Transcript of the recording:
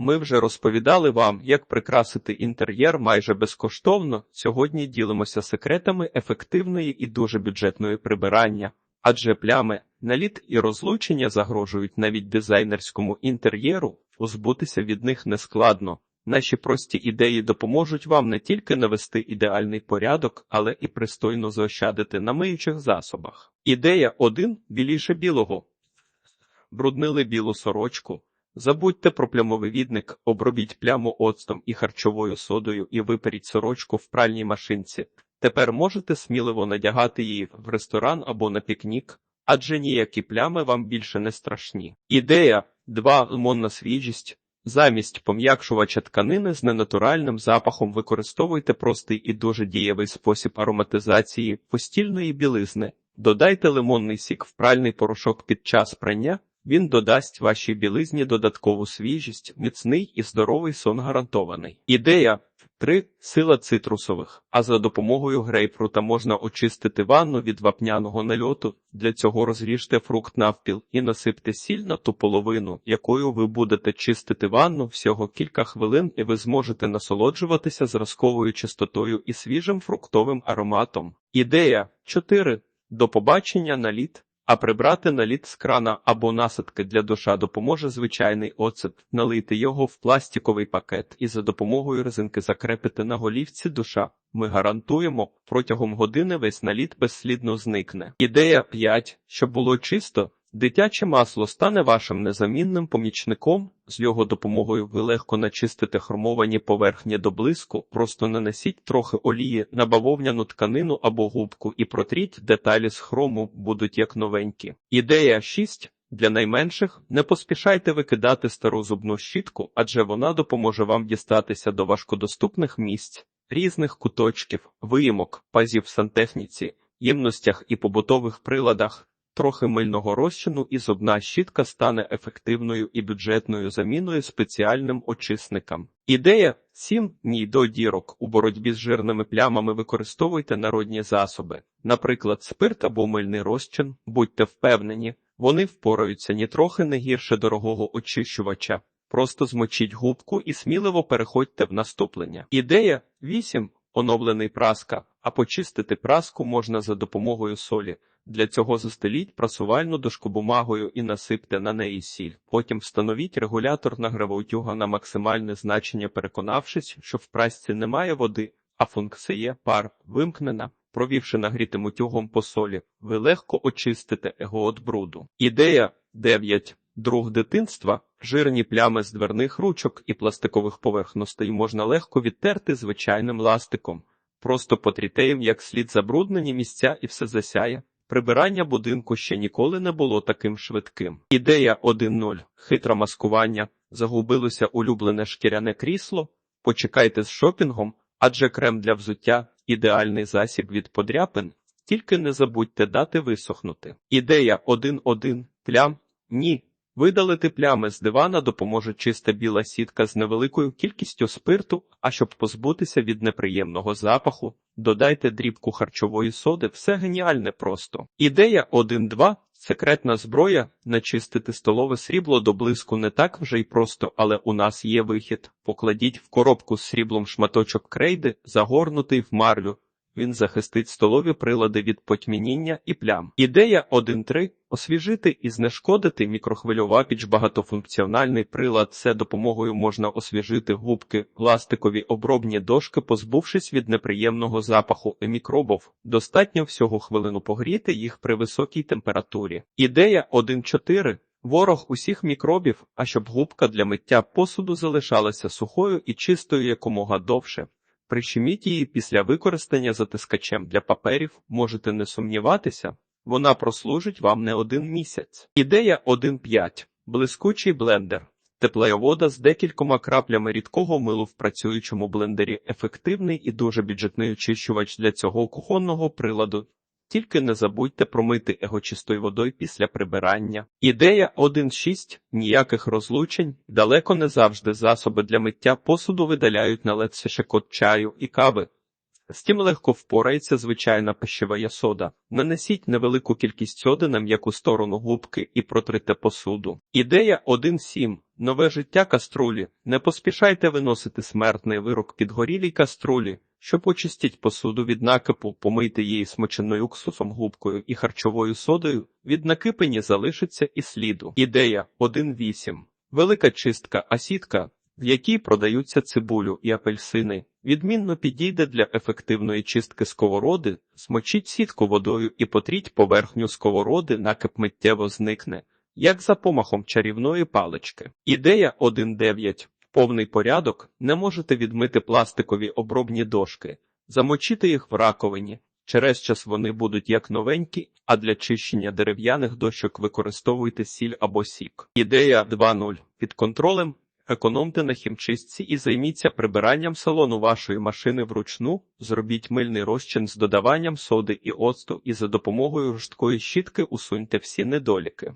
Ми вже розповідали вам, як прикрасити інтер'єр майже безкоштовно. Сьогодні ділимося секретами ефективної і дуже бюджетної прибирання, адже плями, наліт і розлучення загрожують навіть дизайнерському інтер'єру, позбутися від них нескладно. Наші прості ідеї допоможуть вам не тільки навести ідеальний порядок, але і пристойно заощадити на миючих засобах. Ідея 1. біліше білого. Бруднили білу сорочку. Забудьте про плямовий відник, обробіть пляму оцтом і харчовою содою і виперіть сорочку в пральній машинці. Тепер можете сміливо надягати її в ресторан або на пікнік, адже ніякі плями вам більше не страшні. Ідея 2. лимонна свіжість. Замість пом'якшувача тканини з ненатуральним запахом використовуйте простий і дуже дієвий спосіб ароматизації постільної білизни. Додайте лимонний сік в пральний порошок під час прання. Він додасть вашій білизні додаткову свіжість, міцний і здоровий сон гарантований. Ідея 3. Сила цитрусових. А за допомогою грейпфрута можна очистити ванну від вапняного нальоту. Для цього розріжте фрукт навпіл і насипте сіль на ту половину, якою ви будете чистити ванну всього кілька хвилин, і ви зможете насолоджуватися зразковою чистотою і свіжим фруктовим ароматом. Ідея 4. До побачення на лід. А прибрати наліт з крана або насадки для душа допоможе звичайний оцет, налити його в пластиковий пакет і за допомогою резинки закрепити на голівці душа. Ми гарантуємо, протягом години весь наліт безслідно зникне. Ідея 5. Щоб було чисто, дитяче масло стане вашим незамінним помічником. З його допомогою ви легко начистите хромовані поверхні до блиску, просто нанесіть трохи олії на бавовняну тканину або губку і протріть деталі з хрому, будуть як новенькі. Ідея 6. Для найменших не поспішайте викидати стару зубну щітку, адже вона допоможе вам дістатися до важкодоступних місць, різних куточків, виїмок, пазів сантехніці, ємностях і побутових приладах. Трохи мильного розчину і зубна щітка стане ефективною і бюджетною заміною спеціальним очисникам. Ідея 7. Ні до дірок. У боротьбі з жирними плямами використовуйте народні засоби, наприклад, спирт або мильний розчин. Будьте впевнені, вони впораються нітрохи не гірше дорогого очищувача. Просто змочіть губку і сміливо переходьте в наступлення. Ідея 8. Оновлений праска. А почистити праску можна за допомогою солі. Для цього застеліть прасувальну дошку бумагою і насипте на неї сіль. Потім встановіть регулятор нагревоутюга на максимальне значення, переконавшись, що в прасці немає води, а функція пар вимкнена. Провівши нагрітим утюгом по солі, ви легко очистите його від бруду. Ідея 9. Друг дитинства, жирні плями з дверних ручок і пластикових поверхностей можна легко відтерти звичайним ластиком. Просто потріте їм як слід забруднені місця і все засяє. Прибирання будинку ще ніколи не було таким швидким. Ідея 1.0. Хитре маскування. Загубилося улюблене шкіряне крісло. Почекайте з шопінгом, адже крем для взуття ідеальний засіб від подряпин. Тільки не забудьте дати висохнути. Ідея 1.1. Плям. Ні. Видалити плями з дивана допоможе чиста біла сітка з невеликою кількістю спирту, а щоб позбутися від неприємного запаху, додайте дрібку харчової соди, все геніальне просто. Ідея 1.2. Секретна зброя начистити столове срібло до блиску не так вже й просто, але у нас є вихід. Покладіть в коробку з сріблом шматочок крейди, загорнутий в марлю. Він захистить столові прилади від потьмініння і плям. Ідея 1.3. Освіжити і знешкодити мікрохвильова піч багатофункціональний прилад. Це допомогою можна освіжити губки, пластикові обробні дошки, позбувшись від неприємного запаху і мікробів. Достатньо всього хвилину погріти їх при високій температурі. Ідея 1.4. Ворог усіх мікробів, а щоб губка для миття посуду залишалася сухою і чистою якомога довше. Прищеміть її після використання затискачем для паперів, можете не сумніватися, вона прослужить вам не один місяць. Ідея 1.5. Блискучий блендер. Теплеовода вода з декількома краплями рідкого милу в працюючому блендері ефективний і дуже бюджетний очищувач для цього кухонного приладу. Тільки не забудьте промити його чистою водою після прибирання. Ідея 1.6. Ніяких розлучень. Далеко не завжди засоби для миття посуду видаляють на наледце шекот чаю і кави. З тим легко впорається звичайна пищева сода. Нанесіть невелику кількість соди на м'яку сторону губки і протрите посуду. Ідея 1.7. Нове життя каструлі. Не поспішайте виносити смертний вирок підгорілій каструлі. Щоб очистіть посуду від накипу, помийте її смоченою уксусом, губкою і харчовою содою. Від накипені залишиться і сліду. Ідея 1.8. Велика чистка асітка, в якій продаються цибулю і апельсини. Відмінно підійде для ефективної чистки сковороди, смочіть сітку водою і потріть поверхню сковороди, накип миттєво зникне, як за помахом чарівної палички. Ідея 1.9. Повний порядок не можете відмити пластикові обробні дошки, замочити їх в раковині. Через час вони будуть як новенькі, а для чищення дерев'яних дощок використовуйте сіль або сік. Ідея 2.0. Під контролем економте на хімчистці і займіться прибиранням салону вашої машини вручну, зробіть мильний розчин з додаванням соди і оцту і за допомогою жорсткої щітки усуньте всі недоліки.